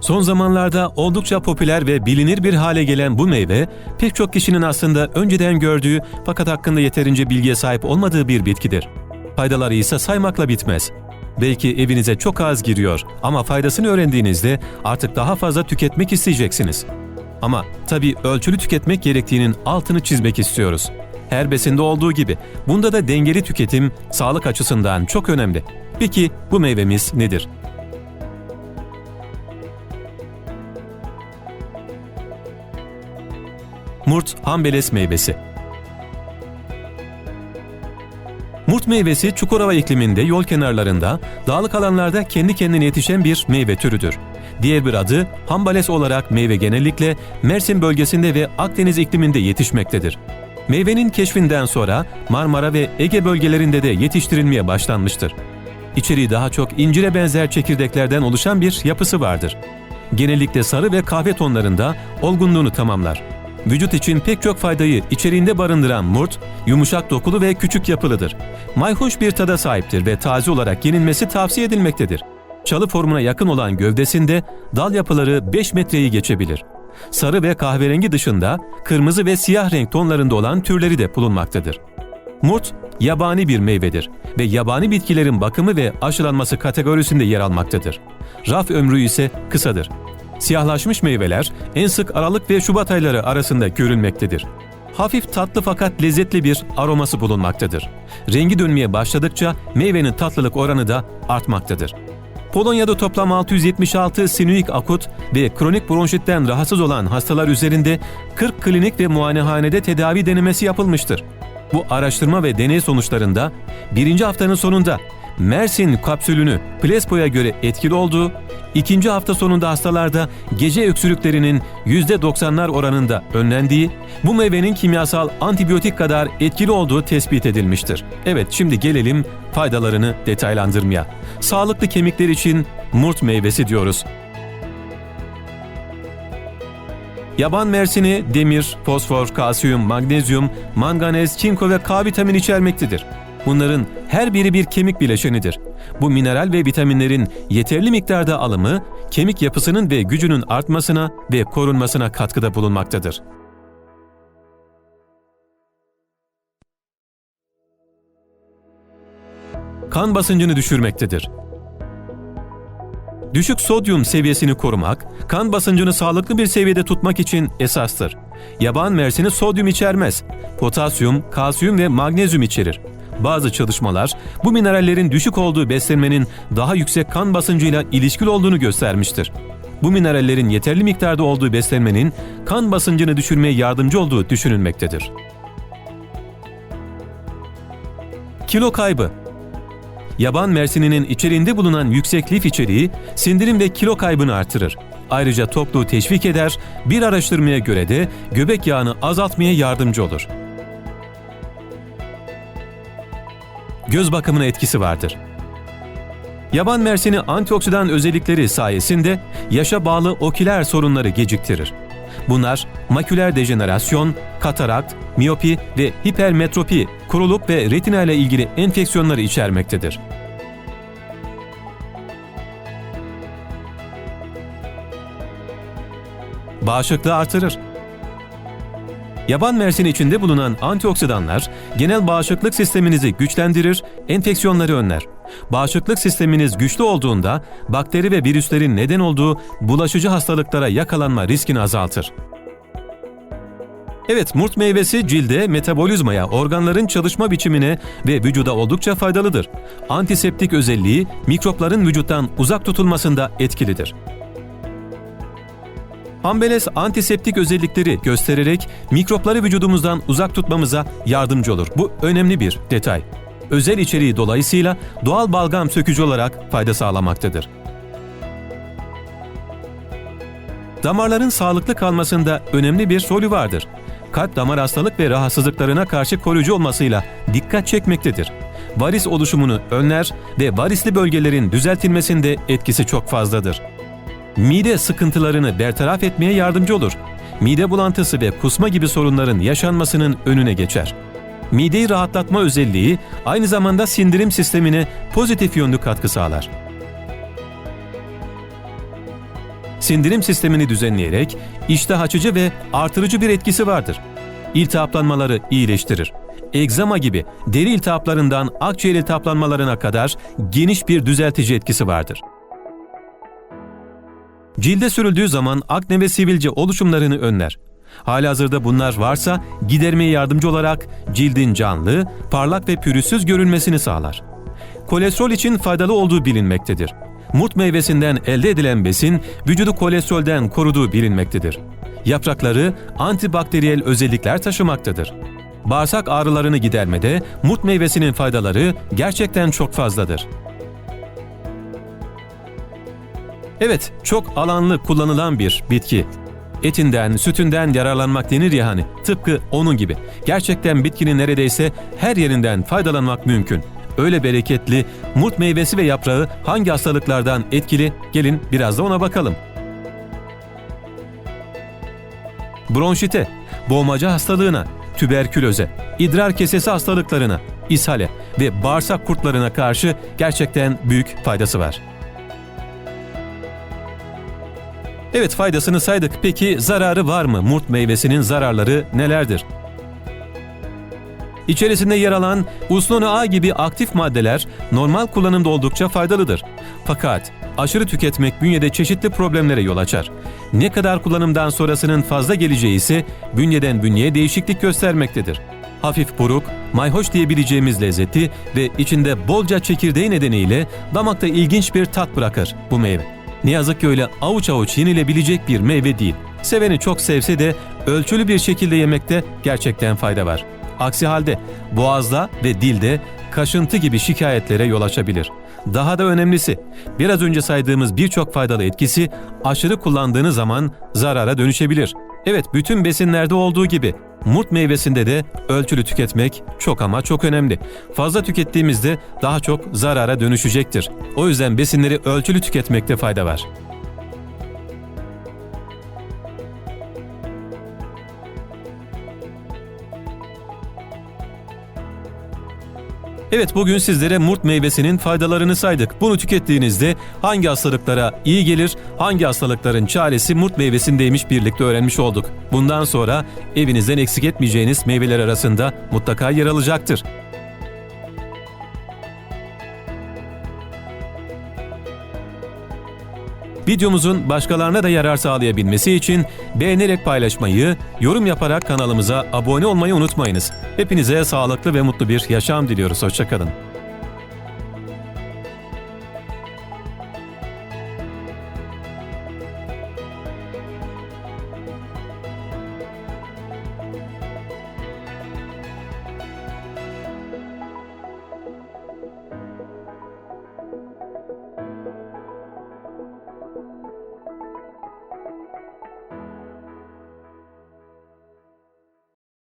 Son zamanlarda oldukça popüler ve bilinir bir hale gelen bu meyve, pek çok kişinin aslında önceden gördüğü fakat hakkında yeterince bilgiye sahip olmadığı bir bitkidir. Faydaları ise saymakla bitmez. Belki evinize çok az giriyor ama faydasını öğrendiğinizde artık daha fazla tüketmek isteyeceksiniz. Ama tabii ölçülü tüketmek gerektiğinin altını çizmek istiyoruz. Her besinde olduğu gibi bunda da dengeli tüketim sağlık açısından çok önemli. Peki bu meyvemiz nedir? Murt Hambeles meyvesi Murt meyvesi Çukurova ikliminde yol kenarlarında, dağlık alanlarda kendi kendine yetişen bir meyve türüdür. Diğer bir adı hambales olarak meyve genellikle Mersin bölgesinde ve Akdeniz ikliminde yetişmektedir. Meyvenin keşfinden sonra Marmara ve Ege bölgelerinde de yetiştirilmeye başlanmıştır. İçeriği daha çok incire benzer çekirdeklerden oluşan bir yapısı vardır. Genellikle sarı ve kahve tonlarında olgunluğunu tamamlar. Vücut için pek çok faydayı içeriğinde barındıran murt, yumuşak dokulu ve küçük yapılıdır. Mayhoş bir tada sahiptir ve taze olarak yenilmesi tavsiye edilmektedir. Çalı formuna yakın olan gövdesinde dal yapıları 5 metreyi geçebilir. Sarı ve kahverengi dışında kırmızı ve siyah renk tonlarında olan türleri de bulunmaktadır. Murt, yabani bir meyvedir ve yabani bitkilerin bakımı ve aşılanması kategorisinde yer almaktadır. Raf ömrü ise kısadır. Siyahlaşmış meyveler en sık Aralık ve Şubat ayları arasında görülmektedir. Hafif tatlı fakat lezzetli bir aroması bulunmaktadır. Rengi dönmeye başladıkça meyvenin tatlılık oranı da artmaktadır. Polonya'da toplam 676 sinüik akut ve kronik bronşitten rahatsız olan hastalar üzerinde 40 klinik ve muayenehanede tedavi denemesi yapılmıştır. Bu araştırma ve deney sonuçlarında birinci haftanın sonunda Mersin kapsülünü Plespo'ya göre etkili olduğu, ikinci hafta sonunda hastalarda gece öksürüklerinin %90'lar oranında önlendiği, bu meyvenin kimyasal antibiyotik kadar etkili olduğu tespit edilmiştir. Evet şimdi gelelim faydalarını detaylandırmaya. Sağlıklı kemikler için murt meyvesi diyoruz. Yaban mersini demir, fosfor, kalsiyum, magnezyum, manganez, çinko ve K vitamini içermektedir. Bunların her biri bir kemik bileşenidir. Bu mineral ve vitaminlerin yeterli miktarda alımı kemik yapısının ve gücünün artmasına ve korunmasına katkıda bulunmaktadır. Kan basıncını düşürmektedir. Düşük sodyum seviyesini korumak, kan basıncını sağlıklı bir seviyede tutmak için esastır. Yaban mersini sodyum içermez. Potasyum, kalsiyum ve magnezyum içerir. Bazı çalışmalar bu minerallerin düşük olduğu beslenmenin daha yüksek kan basıncıyla ilişkili olduğunu göstermiştir. Bu minerallerin yeterli miktarda olduğu beslenmenin kan basıncını düşürmeye yardımcı olduğu düşünülmektedir. Kilo kaybı Yaban mersininin içeriğinde bulunan yüksek lif içeriği sindirim ve kilo kaybını artırır. Ayrıca tokluğu teşvik eder, bir araştırmaya göre de göbek yağını azaltmaya yardımcı olur. Göz bakımına etkisi vardır. Yaban mersini antioksidan özellikleri sayesinde yaşa bağlı oküler sorunları geciktirir. Bunlar maküler dejenerasyon, katarakt, miyopi ve hipermetropi, kuruluk ve retina ile ilgili enfeksiyonları içermektedir. Bağışıklığı artırır. Yaban mersini içinde bulunan antioksidanlar genel bağışıklık sisteminizi güçlendirir, enfeksiyonları önler. Bağışıklık sisteminiz güçlü olduğunda bakteri ve virüslerin neden olduğu bulaşıcı hastalıklara yakalanma riskini azaltır. Evet, murt meyvesi cilde, metabolizmaya, organların çalışma biçimine ve vücuda oldukça faydalıdır. Antiseptik özelliği mikropların vücuttan uzak tutulmasında etkilidir. Ambeles antiseptik özellikleri göstererek mikropları vücudumuzdan uzak tutmamıza yardımcı olur. Bu önemli bir detay. Özel içeriği dolayısıyla doğal balgam sökücü olarak fayda sağlamaktadır. Damarların sağlıklı kalmasında önemli bir rolü vardır. Kalp damar hastalık ve rahatsızlıklarına karşı koruyucu olmasıyla dikkat çekmektedir. Varis oluşumunu önler ve varisli bölgelerin düzeltilmesinde etkisi çok fazladır mide sıkıntılarını bertaraf etmeye yardımcı olur. Mide bulantısı ve kusma gibi sorunların yaşanmasının önüne geçer. Mideyi rahatlatma özelliği aynı zamanda sindirim sistemine pozitif yönlü katkı sağlar. sindirim sistemini düzenleyerek iştah açıcı ve artırıcı bir etkisi vardır. İltihaplanmaları iyileştirir. Egzama gibi deri iltihaplarından akciğer iltihaplanmalarına kadar geniş bir düzeltici etkisi vardır. Cilde sürüldüğü zaman akne ve sivilce oluşumlarını önler. Halihazırda bunlar varsa gidermeye yardımcı olarak cildin canlı, parlak ve pürüzsüz görünmesini sağlar. Kolesterol için faydalı olduğu bilinmektedir. Murt meyvesinden elde edilen besin vücudu kolesterolden koruduğu bilinmektedir. Yaprakları antibakteriyel özellikler taşımaktadır. Bağırsak ağrılarını gidermede murt meyvesinin faydaları gerçekten çok fazladır. Evet, çok alanlı kullanılan bir bitki. Etinden, sütünden yararlanmak denir ya hani, tıpkı onun gibi. Gerçekten bitkinin neredeyse her yerinden faydalanmak mümkün. Öyle bereketli, murt meyvesi ve yaprağı hangi hastalıklardan etkili? Gelin biraz da ona bakalım. Bronşite, boğmaca hastalığına, tüberküloze, idrar kesesi hastalıklarına, ishale ve bağırsak kurtlarına karşı gerçekten büyük faydası var. Evet faydasını saydık. Peki zararı var mı? Murt meyvesinin zararları nelerdir? İçerisinde yer alan usnonu A gibi aktif maddeler normal kullanımda oldukça faydalıdır. Fakat aşırı tüketmek bünyede çeşitli problemlere yol açar. Ne kadar kullanımdan sonrasının fazla geleceği ise bünyeden bünyeye değişiklik göstermektedir. Hafif buruk, mayhoş diyebileceğimiz lezzeti ve içinde bolca çekirdeği nedeniyle damakta ilginç bir tat bırakır bu meyve. Ne yazık ki öyle avuç avuç yenilebilecek bir meyve değil. Seveni çok sevse de ölçülü bir şekilde yemekte gerçekten fayda var. Aksi halde boğazda ve dilde kaşıntı gibi şikayetlere yol açabilir. Daha da önemlisi, biraz önce saydığımız birçok faydalı etkisi aşırı kullandığınız zaman zarara dönüşebilir. Evet, bütün besinlerde olduğu gibi murt meyvesinde de ölçülü tüketmek çok ama çok önemli. Fazla tükettiğimizde daha çok zarara dönüşecektir. O yüzden besinleri ölçülü tüketmekte fayda var. Evet bugün sizlere murt meyvesinin faydalarını saydık. Bunu tükettiğinizde hangi hastalıklara iyi gelir, hangi hastalıkların çaresi murt meyvesindeymiş birlikte öğrenmiş olduk. Bundan sonra evinizden eksik etmeyeceğiniz meyveler arasında mutlaka yer alacaktır. Videomuzun başkalarına da yarar sağlayabilmesi için beğenerek paylaşmayı, yorum yaparak kanalımıza abone olmayı unutmayınız. Hepinize sağlıklı ve mutlu bir yaşam diliyoruz. Hoşçakalın.